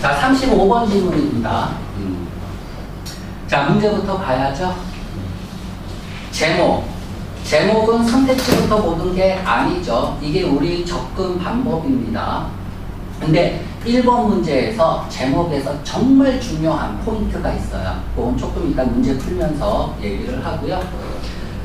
자, 35번 질문입니다. 음. 자, 문제부터 봐야죠. 제목. 제목은 선택지부터 보는 게 아니죠. 이게 우리 접근 방법입니다. 근데 1번 문제에서 제목에서 정말 중요한 포인트가 있어요. 그건 조금 이따 문제 풀면서 얘기를 하고요.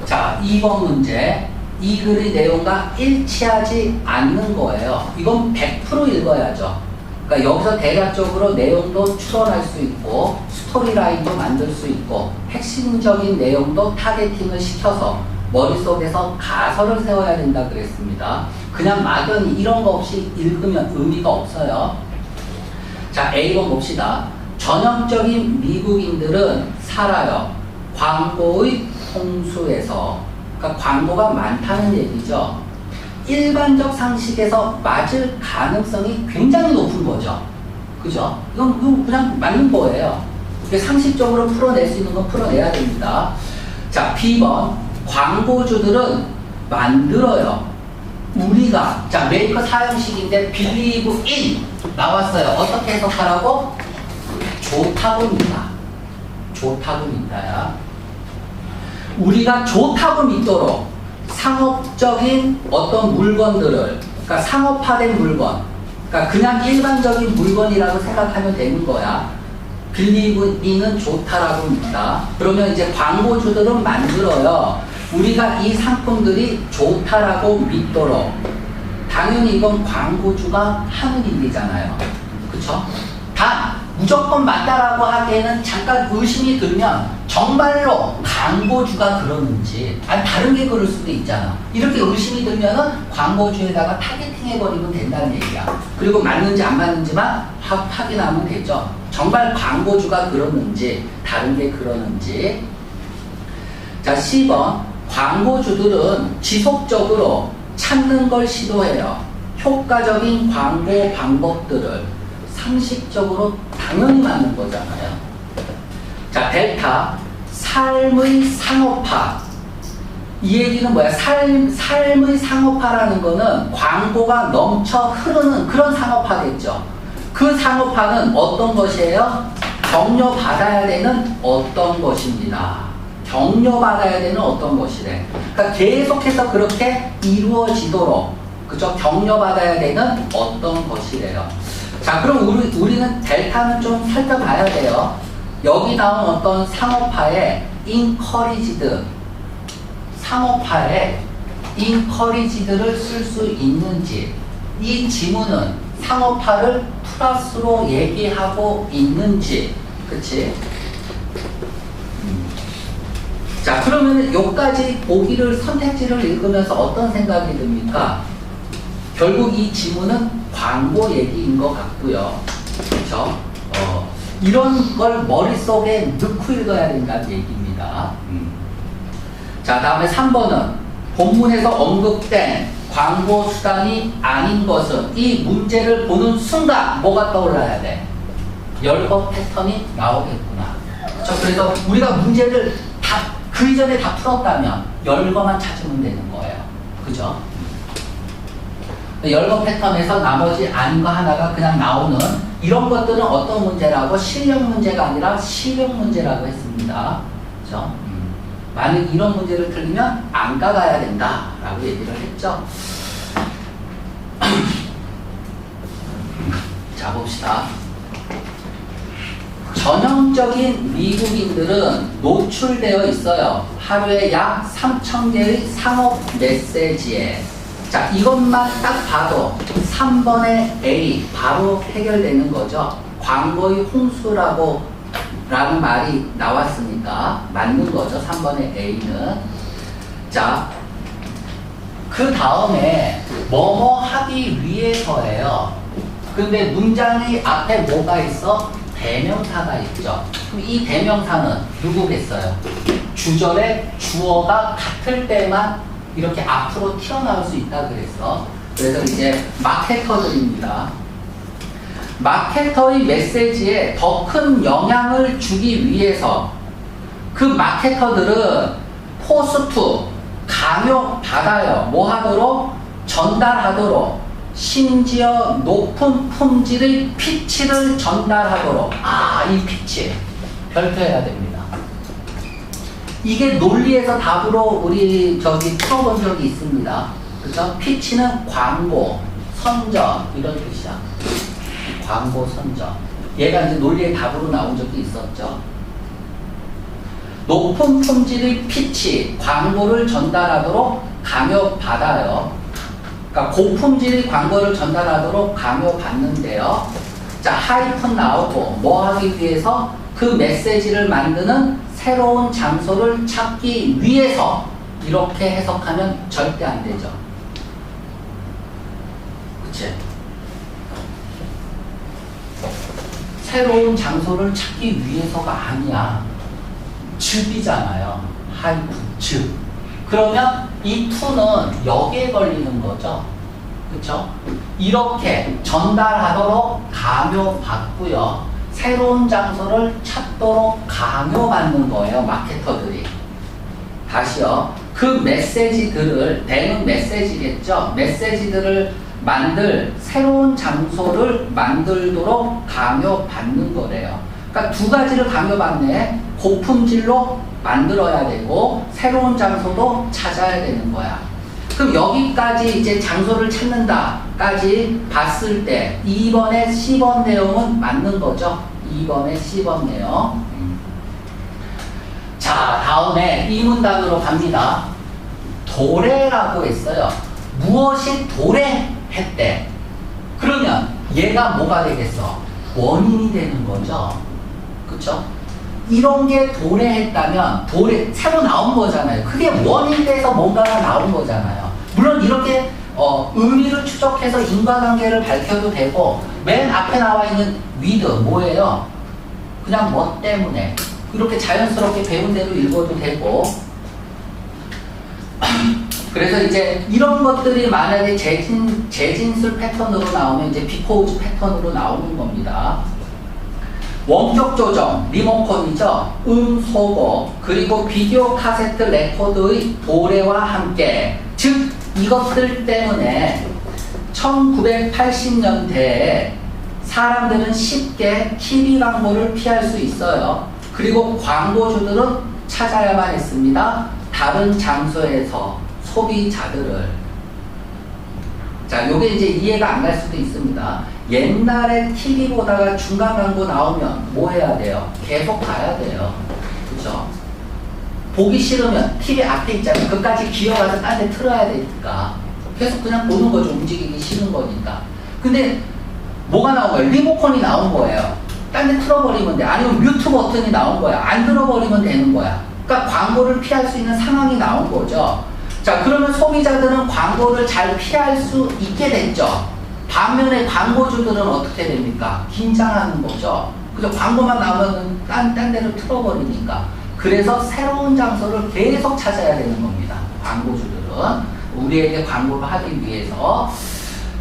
자, 2번 문제. 이 글의 내용과 일치하지 않는 거예요. 이건 100% 읽어야죠. 그러니까 여기서 대략적으로 내용도 추론할 수 있고 스토리라인도 만들 수 있고 핵심적인 내용도 타겟팅을 시켜서 머릿속에서 가설을 세워야 된다 그랬습니다. 그냥 막연히 이런 거 없이 읽으면 의미가 없어요. 자, A번 봅시다. 전형적인 미국인들은 살아요. 광고의 홍수에서. 그러니까 광고가 많다는 얘기죠. 일반적 상식에서 맞을 가능성이 굉장히 높은 거죠. 그죠? 이건, 이건 그냥 맞는 거예요. 상식적으로 풀어낼 수 있는 건 풀어내야 됩니다. 자, B번. 광고주들은 만들어요. 우리가, 자, 메이커 사형식인데 believe in 나왔어요. 어떻게 해석하라고? 좋다고 믿다. 좋다고 믿다야. 우리가 좋다고 믿도록 상업적인 어떤 물건들을, 그러니까 상업화된 물건, 그러니까 그냥 일반적인 물건이라고 생각하면 되는 거야. 빌리브인은 좋다라고 믿다. 그러면 이제 광고주들은 만들어요. 우리가 이 상품들이 좋다라고 믿도록. 당연히 이건 광고주가 하는 일이잖아요. 그쵸? 다 무조건 맞다라고 하기에는 잠깐 의심이 들면 정말로 광고주가 그러는지 아니 다른 게 그럴 수도 있잖아. 이렇게 의심이 들면은 광고주에다가 타겟팅 해버리면 된다는 얘기야. 그리고 맞는지 안 맞는지만 확 확인하면 되죠. 정말 광고주가 그러는지 다른 게 그러는지. 자 10번 광고주들은 지속적으로 찾는 걸 시도해요. 효과적인 광고 방법들을 상식적으로 당연히 맞는 거잖아요. 자, 델타. 삶의 상업화. 이 얘기는 뭐야? 삶, 삶의 상업화라는 거는 광고가 넘쳐 흐르는 그런 상업화겠죠. 그 상업화는 어떤 것이에요? 격려받아야 되는 어떤 것입니다. 격려받아야 되는 어떤 것이래. 그러니까 계속해서 그렇게 이루어지도록, 그죠? 격려받아야 되는 어떤 것이래요. 자, 그럼 우리, 우리는 델타는 좀 살펴봐야 돼요. 여기 나온 어떤 상업화에 encouraged, 상업화에 encouraged를 쓸 수 있는지, 이 지문은 상업화를 플러스로 얘기하고 있는지, 그치? 음. 자, 그러면 여기까지 보기를 선택지를 읽으면서 어떤 생각이 듭니까? 결국 이 지문은 광고 얘기인 것 같고요. 그렇죠? 어, 이런 걸 머릿속에 넣고 읽어야 된다는 얘기입니다. 음. 자, 다음에 3번은 본문에서 언급된 광고 수단이 아닌 것은 이 문제를 보는 순간 뭐가 떠올라야 돼? 열거 패턴이 나오겠구나. 그렇죠? 그래서 우리가 문제를 다 그 이전에 다 풀었다면 열거만 찾으면 되는 거예요. 그죠? 열거 패턴에서 나머지 아닌 거 하나가 그냥 나오는 이런 것들은 어떤 문제라고 실력 문제가 아니라 실력 문제라고 했습니다. 그죠? 음. 만약 이런 문제를 틀리면 안 가 가야 된다라고 얘기를 했죠. 자 봅시다. 전형적인 미국인들은 노출되어 있어요. 하루에 약 3,000개의 상업 메시지에. 자, 이것만 딱 봐도 3번의 A 바로 해결되는 거죠. 광고의 홍수라고 라는 말이 나왔으니까 맞는 거죠. 3번의 A는. 자, 그 다음에 뭐뭐 하기 위해서예요. 근데 문장이 앞에 뭐가 있어? 대명사가 있죠. 그럼 이 대명사는 누구겠어요? 주절에 주어가 같을 때만 이렇게 앞으로 튀어나올 수 있다 그랬어. 그래서 이제 마케터들입니다. 마케터의 메시지에 더 큰 영향을 주기 위해서 그 마케터들은 포스트 강요 받아요. 뭐 하도록? 전달하도록 심지어 높은 품질의 피치를 전달하도록 아 이 피치 별표해야 됩니다. 이게 논리에서 답으로 우리 저기 풀어본 적이 있습니다. 그죠? 피치는 광고, 선전 이런 뜻이야. 광고 선전. 얘가 이제 논리의 답으로 나온 적이 있었죠. 높은 품질의 피치, 광고를 전달하도록 강요받아요. 그러니까 고품질의 광고를 전달하도록 강요받는데요. 자, 하이픈 나오고 뭐 하기 위해서 그 메시지를 만드는 새로운 장소를 찾기 위해서 이렇게 해석하면 절대 안 되죠. 그치? 새로운 장소를 찾기 위해서가 아니야. 즙이잖아요. 하이프, 즙. 그러면 이 투는 여기에 걸리는 거죠. 그쵸? 이렇게 전달하도록 강요받고요. 새로운 장소를 찾도록 강요받는 거예요. 마케터들이. 다시요. 그 메시지들을, 대응 메시지겠죠? 메시지들을 만들 새로운 장소를 만들도록 강요받는 거래요. 그러니까 두 가지를 강요받네. 고품질로 만들어야 되고 새로운 장소도 찾아야 되는 거야. 그럼 여기까지 이제 장소를 찾는다까지 봤을 때 2번의 C번 내용은 맞는 거죠. 2번의 C번 내용. 자, 다음에 이 문단으로 갑니다. 도래라고 했어요. 무엇이 도래했대. 그러면 얘가 뭐가 되겠어? 원인이 되는 거죠. 그쵸? 이런 게 도래했다면 도래 새로 나온 거잖아요. 그게 원인 돼서 뭔가가 나온 거잖아요. 물론 이렇게 어, 의미를 추적해서 인과관계를 밝혀도 되고 맨 앞에 나와 있는 위드 뭐예요? 그냥 뭐 때문에 이렇게 자연스럽게 배운 대로 읽어도 되고 그래서 이제 이런 것들이 만약에 재진, 재진술 패턴으로 나오면 이제 비포즈 패턴으로 나오는 겁니다. 원격 조정, 리모컨이죠. 음, 소거, 그리고 비디오 카세트 레코드의 도래와 함께, 즉, 이것들 때문에 1980년대에 사람들은 쉽게 TV 광고를 피할 수 있어요. 그리고 광고주들은 찾아야만 했습니다. 다른 장소에서 소비자들을. 자, 요게 이제 이해가 안 갈 수도 있습니다. 옛날에 TV 보다가 중간 광고 나오면 뭐 해야 돼요? 계속 봐야 돼요. 그죠? 보기 싫으면 TV 앞에 있잖아요. 그까지 기어가서 딴 데 틀어야 되니까. 계속 그냥 보는 거죠. 움직이기 싫은 거니까. 근데 뭐가 나온 거예요? 리모컨이 나온 거예요. 딴 데 틀어버리면 돼. 아니면 뮤트 버튼이 나온 거야. 안 들어버리면 되는 거야. 그러니까 광고를 피할 수 있는 상황이 나온 거죠. 자, 그러면 소비자들은 광고를 잘 피할 수 있게 됐죠. 반면에 광고주들은 어떻게 됩니까? 긴장하는 거죠. 그죠? 광고만 나오면 딴, 딴 데로 틀어버리니까. 그래서 새로운 장소를 계속 찾아야 되는 겁니다. 광고주들은. 우리에게 광고를 하기 위해서.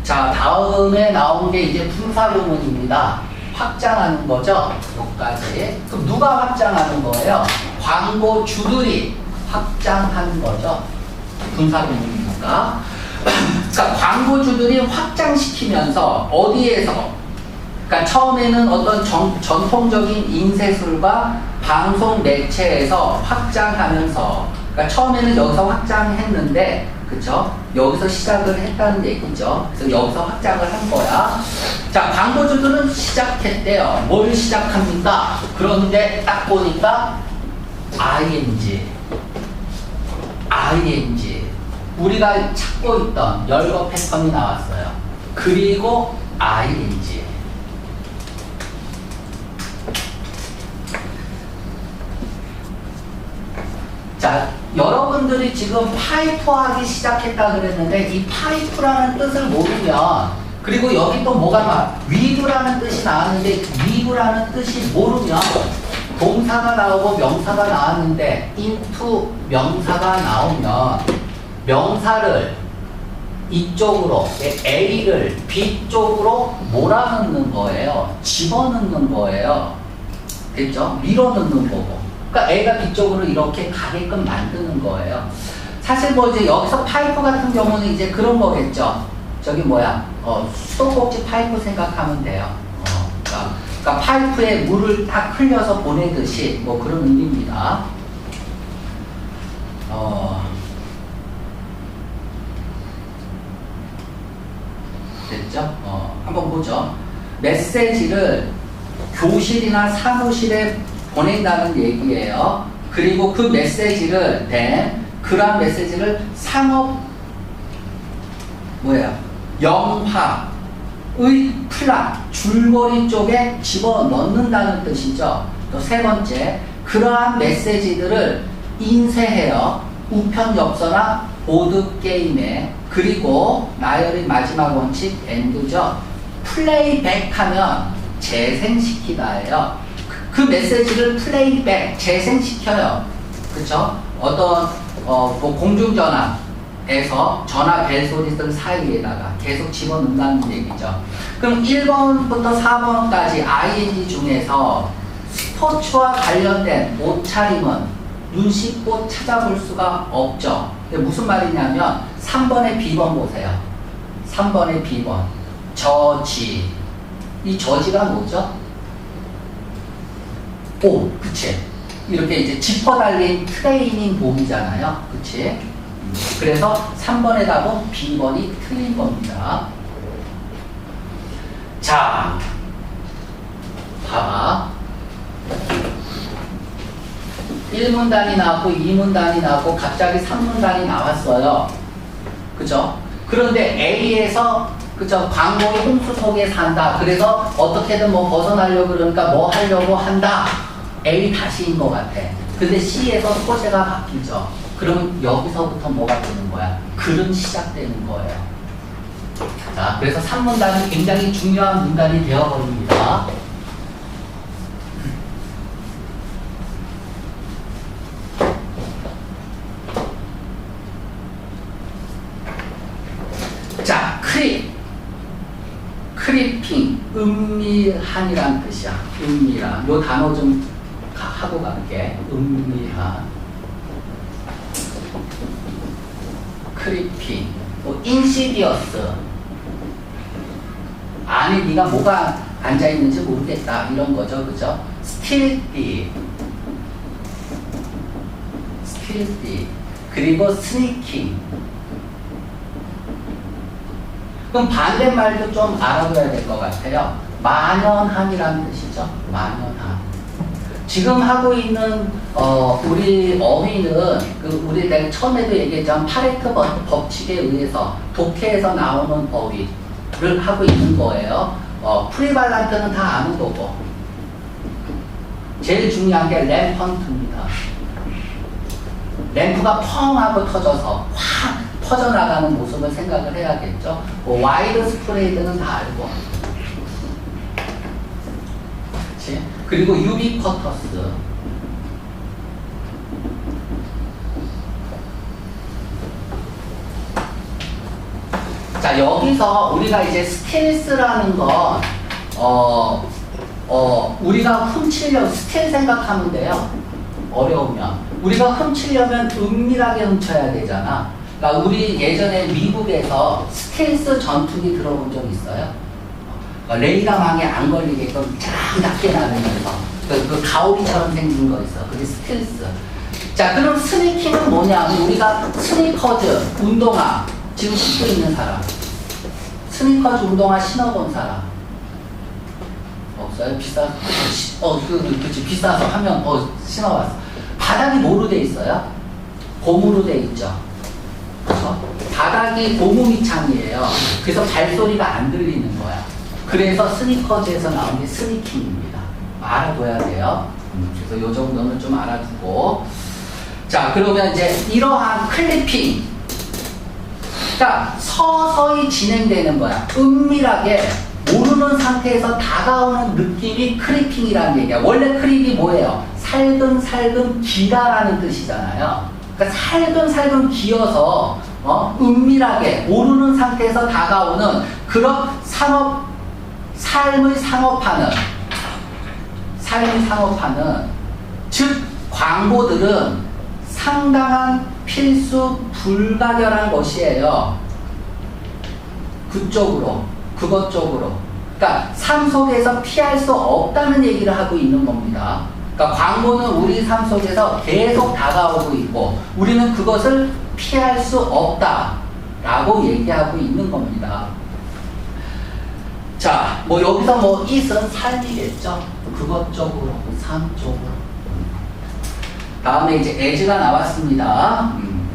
자, 다음에 나온 게 이제 분사구문입니다. 확장하는 거죠. 여기까지. 그럼 누가 확장하는 거예요? 광고주들이 확장하는 거죠. 분사구문이니까. 그러니까 광고주들이 확장시키면서 어디에서 그러니까 처음에는 어떤 정, 전통적인 인쇄술과 방송 매체에서 확장하면서 그러니까 처음에는 여기서 확장했는데 그쵸? 여기서 시작을 했다는 얘기죠. 그래서 여기서 확장을 한 거야. 자, 광고주들은 시작했대요. 뭘 시작합니까? 그런데 딱 보니까 ing, ing. 우리가 찾고 있던 열거 패턴이 나왔어요. 그리고 ing. 자, 여러분들이 지금 파이프 하기 시작했다 그랬는데 이 파이프라는 뜻을 모르면 그리고 여기 또 뭐가 나 위브라는 뜻이 나왔는데 위브라는 뜻이 모르면 동사가 나오고 명사가 나왔는데 into 명사가 나오면 명사를 이쪽으로 A를 B 쪽으로 몰아넣는 거예요. 집어넣는 거예요. 됐죠? 밀어넣는 거고. 그러니까 A가 B 쪽으로 이렇게 가게끔 만드는 거예요. 사실 뭐 이제 여기서 파이프 같은 경우는 이제 그런 거겠죠. 저기 뭐야 어, 수도꼭지 파이프 생각하면 돼요. 어, 그러니까, 그러니까 파이프에 물을 딱 흘려서 보내듯이 뭐 그런 의미입니다. 어, 됐죠? 어, 한번 보죠. 메시지를 교실이나 사무실에 보낸다는 얘기예요. 그리고 그 메시지를 된 그런 메시지를 상업 뭐예요? 영화의 플랫 줄거리 쪽에 집어 넣는다는 뜻이죠. 또 세 번째 그러한 메시지들을 인쇄해요. 우편 엽서나 보드 게임에 그리고 나열의 마지막 원칙 엔드죠. 플레이백 하면 재생시키다예요. 그, 그 메시지를 플레이백 재생시켜요. 그렇죠? 어떤 어, 뭐 공중전화에서 전화 벨소리들 사이에다가 계속 집어넣는다는 얘기죠. 그럼 1번부터 4번까지 ING 중에서 스포츠와 관련된 옷차림은 눈 씻고 찾아볼 수가 없죠. 무슨 말이냐면 3번의 B번 보세요. 3번의 B번. 저지. 이 저지가 뭐죠? 오, 그치. 이렇게 이제 지퍼 달린 트레이닝 봄이잖아요. 그치? 그래서 3번의 답은 B번이 틀린 겁니다. 자, 봐봐. 1문단이 나왔고 2문단이 나왔고 갑자기 3문단이 나왔어요. 그죠? 그런데 A에서 그죠? 광고의 홍수 속에 산다. 그래서 어떻게든 뭐 벗어나려고 그러니까 뭐 하려고 한다. A 다시인 것 같아. 근데 C에서 소재가 바뀌죠. 그러면 여기서부터 뭐가 되는 거야? 글은 시작되는 거예요. 자, 그래서 3문단이 굉장히 중요한 문단이 되어버립니다. 자, 크립. 크리핑. 은밀 한이란 뜻이야. 은밀한. 요 단어 좀 가- 하고 갈게. 은밀한. 크리핑. 또 인시디어스. 안에 네가 뭐가 앉아 있는지 모르겠다. 이런 거죠. 그죠? 스틸디. 스틸디. 그리고 스니킹. 그럼 반대말도 좀 알아둬야 될 것 같아요. 만연함이라는 뜻이죠. 만연함. 지금 하고 있는 어, 우리 어휘는 그 우리 내가 처음에도 얘기했지만 파레트 법- 법칙에 의해서 독해에서 나오는 어휘를 하고 있는 거예요. 어, 프리발란트는 다 아는 거고 제일 중요한 게 램펀트입니다. 램프가 펑 하고 터져서 확 퍼져나가는 모습을 생각을 해야겠죠. 뭐 와이드 스프레이드는 다 알고. 그치? 그리고 유비쿼터스. 자, 여기서 우리가 이제 스킬스라는 건, 어, 어, 우리가 훔치려, 스킬 생각하면 돼요. 어려우면. 우리가 훔치려면 은밀하게 훔쳐야 되잖아. 그러니까 우리 예전에 미국에서 스텔스 전투기 들어본 적 있어요? 어, 레이더망에 안 걸리게끔 쫙 낮게 나르면서 그, 그 가오리처럼 생긴 거 있어. 그게 스텔스. 자, 그럼 스니킹은 뭐냐? 우리가 스니커즈, 운동화 지금 신고 있는 사람. 스니커즈 운동화 신어본 사람. 없어요? 비싸, 어, 그, 그, 그치, 비싸서 하면, 어, 신어봤어. 바닥이 뭐로 돼 있어요? 고무로 돼 있죠. 그래서 바닥이 고무 밑창이에요. 그래서 발소리가 안 들리는. 그래서 스니커즈에서 나온 게 스니킹입니다. 알아둬야 돼요. 음, 그래서 요 정도는 좀 알아두고. 자, 그러면 이제 이러한 클리핑. 그러니까 서서히 진행되는 거야. 은밀하게 모르는 상태에서 다가오는 느낌이 크리핑이라는 얘기야. 원래 크립이 뭐예요? 살금살금 기다라는 뜻이잖아요. 그러니까 살금살금 기어서 어? 은밀하게 모르는 상태에서 다가오는 그런 상업 삶을 상업화는 삶을 상업화는 즉 광고들은 상당한 필수 불가결한 것이에요. 그쪽으로, 그것 쪽으로. 그러니까 삶 속에서 피할 수 없다는 얘기를 하고 있는 겁니다. 그러니까 광고는 우리 삶 속에서 계속 다가오고 있고 우리는 그것을 피할 수 없다라고 얘기하고 있는 겁니다. 자, 뭐 여기서 뭐 이은 삶이겠죠. 그것 쪽으로, 삶 쪽으로. 다음에 이제 as가 나왔습니다. 음.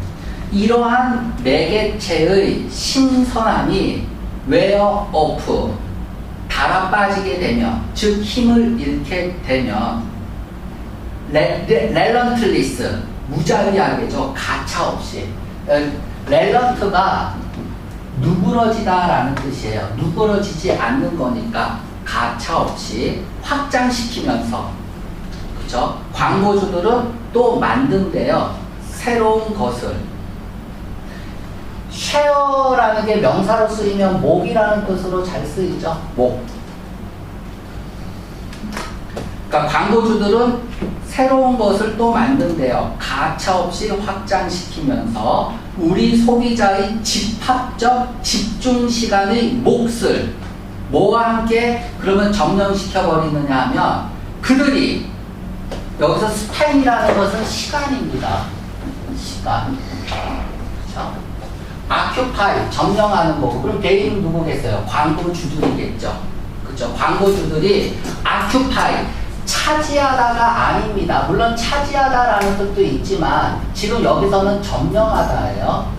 이러한 매개체의 신선함이 wear off 달아 빠지게 되면 즉 힘을 잃게 되면 렐런틀리스 무자비하게죠 가차 없이 렐런트가 누그러지다라는 뜻이에요. 누그러지지 않는 거니까 가차 없이 확장시키면서. 그죠? 광고주들은 또 만든대요. 새로운 것을. 쉐어라는 게 명사로 쓰이면 목이라는 뜻으로 잘 쓰이죠. 목. 그러니까 광고주들은 새로운 것을 또 만든대요. 가차없이 확장시키면서 우리 소비자의 집합적 집중 시간의 몫을 뭐와 함께 그러면 점령시켜 버리느냐 하면 그들이 여기서 스파인이라는 것은 시간입니다. 시간. 그렇죠? 아큐파이 점령하는 거고 그럼 개인은 누구겠어요? 광고주들이겠죠. 그렇죠? 광고주들이 아큐파이 차지하다가 아닙니다. 물론 차지하다라는 뜻도 있지만 지금 여기서는 점령하다예요.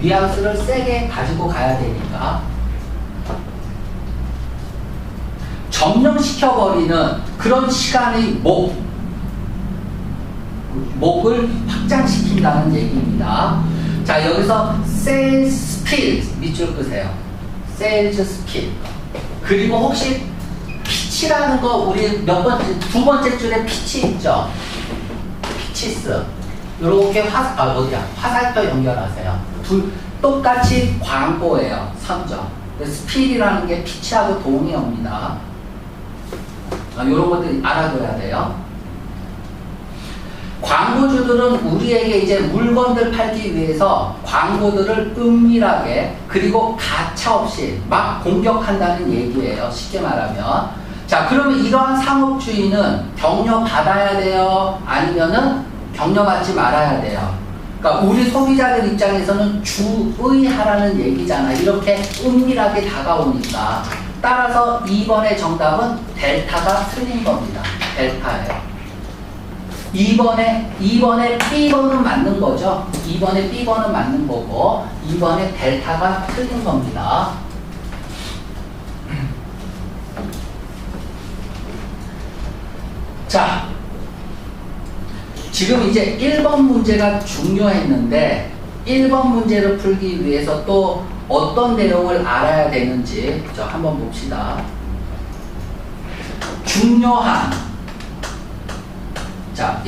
뉘앙스를 세게 가지고 가야 되니까 점령시켜버리는 그런 시간의 목 목을 확장시킨다는 얘기입니다. 자 여기서 sales skill 밑줄 끄세요. sales skill 그리고 혹시 피치라는 거 우리 몇 번째 두 번째 줄에 피치 있죠. 피치스 이렇게 화 아, 어디야 화살표 연결하세요. 둘 똑같이 광고예요. 선정 스필이라는 게 피치하고 동의어입니다. 아, 이런 것들 알아둬야 돼요. 광고주들은 우리에게 이제 물건들 팔기 위해서 광고들을 은밀하게 그리고 가차없이 막 공격한다는 얘기예요. 쉽게 말하면. 자, 그러면 이러한 상업주의는 격려 받아야 돼요? 아니면은 격려 받지 말아야 돼요? 그러니까 우리 소비자들 입장에서는 주의하라는 얘기잖아. 이렇게 은밀하게 다가오니까. 따라서 2번의 정답은 델타가 틀린 겁니다. 델타예요. 2번에 2번에 B번은 맞는 거죠. 2번에 B번은 맞는 거고 2번에 델타가 틀린 겁니다. 자, 지금 이제 1번 문제가 중요했는데 1번 문제를 풀기 위해서 또 어떤 내용을 알아야 되는지 저 한번 봅시다. 중요한 자,